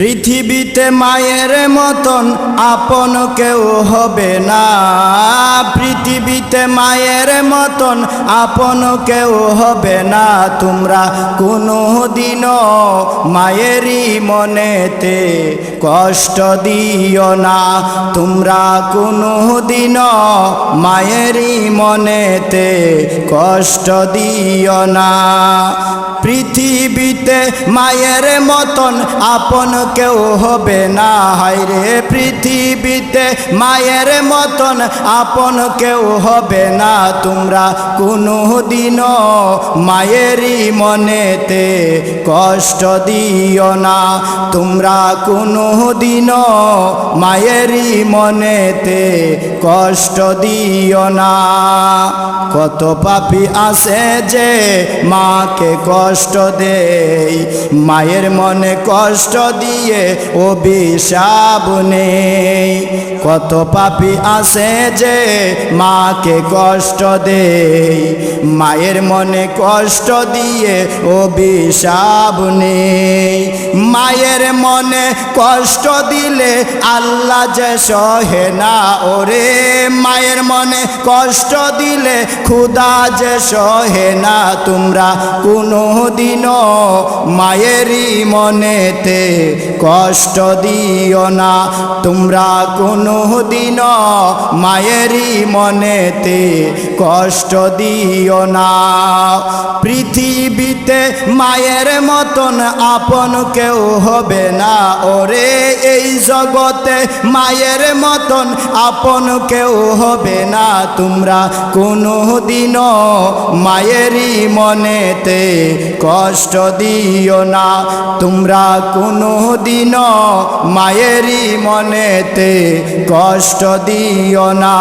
পৃথিবীতে মায়ের মতন আপন কেউ হবে না। পৃথিবীতে মায়ের মতন আপন কেউ হবে না। তোমরা কোনো দিনও মায়েরই মনেতে কষ্ট দিও না। তোমরা কোনো দিনও মায়েরই মনেতে কষ্ট দিও না। পৃথিবীতে মায়ের মতন আপন কেউ হবে না হায়রে পৃথিবীতে মায়ের মতন আপন কেউ হবে না। তোমরা কোনো দিনও মায়েরই মনেতে কষ্ট দিও না। তোমরা কোনো দিনও মায়েরই মনেতে কষ্ট দিও না। কত পাপি আছে যে মাকে কষ্ট দেই মায়ের মনে কষ্ট দিয়ে অভিশাপ নেই। কত পাপি আছে যে মাকে কষ্ট দেই। মায়ের মনে কষ্ট দিয়ে অভিশাপ নেই। মায়ের মনে কষ্ট দিলে আল্লাহ যে সহে না ওরে। মায়ের মনে কষ্ট দিলে খুদা যে সহে না তোমরা। কোনো দিনও মায়েরই মনেতে কষ্ট দিও না। তোমরা কোনো দিন মায়েরই মনেতে কষ্ট দিও না। পৃথিবীতে মায়ের মতন আপন কেউ হবে না। ওরে, এই জগতে মায়ের মতন আপন কেউ হবে না। তোমরা কোনো দিনও মায়েরই মনেতে কষ্ট দিও না। তোমরা কোনো দিনও মায়েরই মনেতে কষ্ট দিও না।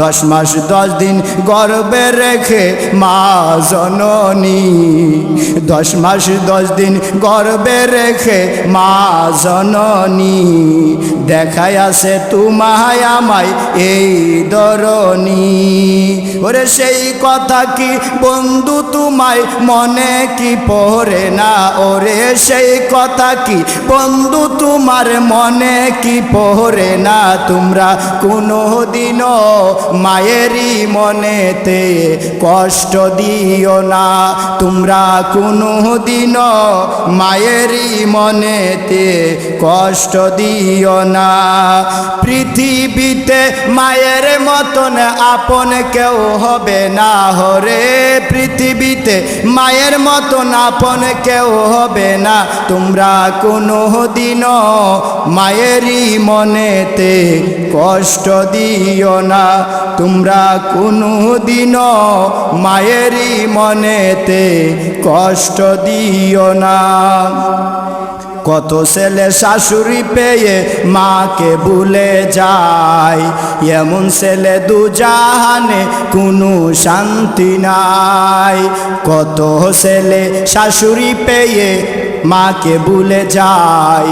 দশ মাস দশ দিন গর্বে রেখে মা জননী দশ মাস, দশ দিন গর্বে রেখে মা জননী দেখায় আছে তোমায় আমায় এই দরনি ওরে সেই কথা কি বন্ধু তোমায় মনে কি পড়ে না? ওরে সেই কথা কি বন্ধু তোমার মনে কি পড়ে না? তোমরা কোনো দিনও মায়েরই মনেতে কষ্ট দিও না। তোমরা কোনো দিনও মায়েরই মনেতে কষ্ট দিও না। পৃথিবীতে মায়ের মতন আপন কেউ হবে না হরে পৃথিবীতে মায়ের মতন আপন কেউ হবে না। তোমরা কোনো দিনও মায়েরই মনেতে কষ্ট দিও না। তোমরা কোনো দিন মায়েরই মনেতে কষ্ট দিও না। কত ছেলে শাশুড়ি পেয়ে মাকে ভুলে যায়। এমন ছেলে দুজাহানে কোনো শান্তি নাই। কত ছেলে শাশুড়ি পেয়ে মাকে ভুলে যায়।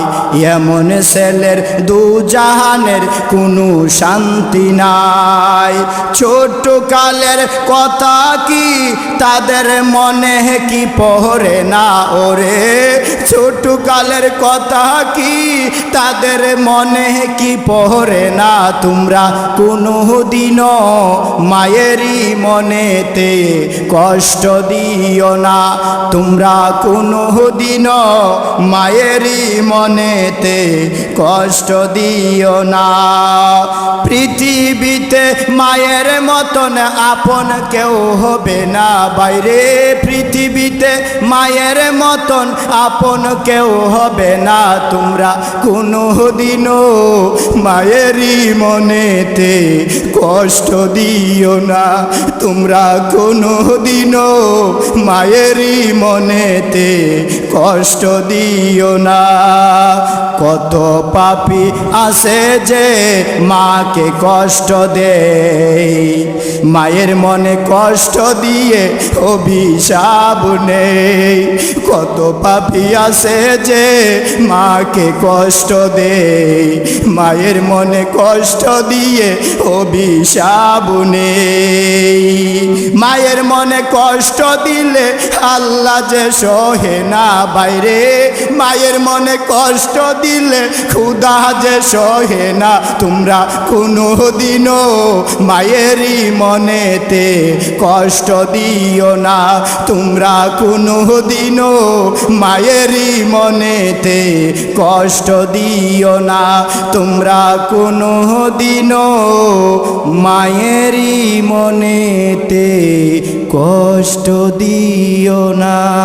এমন ছেলের দু জাহানের কোনো শান্তি নাই। ছোট কালের কথা কি তাদের মনে কি পহরে না ওরে? ছোট কালের কথা কি তাদের মনে কি পহরে না? তোমরা কোনো দিনও মায়েরই মনেতে কষ্ট দিও না। তোমরা কোনো দিনও মায়েরই মনেতে কষ্ট দিও না। পৃথিবীতে মায়ের মতন আপন কেউ হবে না। বাইরে পৃথিবীতে মায়ের মতন আপন কেউ হবে না। তোমরা কোনো দিনও মায়েরই মনেতে কষ্ট দিও না। তোমরা কোনো দিনও মায়েরই মনেতে কষ্ট দিও না। কত পাপি আছে যে মাকে কষ্ট দেয়। মায়ের মনে কষ্ট দিয়ে অভিশাপ নেই। কত পাপি আছে যে মাকে কষ্ট দেয় মায়ের মনে কষ্ট দিয়ে অভিশাপ নেই। মায়ের মনে কষ্ট দিলে আল্লাহ যে সহে না বাইরে। মায়ের মনে কষ্ট দিলে ক্ষুদা যে সহে না। তোমরা কোনো দিনও মায়েরই মনেতে কষ্ট দিও না। তোমরা কোনো দিনও মায়েরই মনেতে কষ্ট দিও না। তোমরা কোনো দিনও মায়েরই মনেতে কষ্ট দিও না।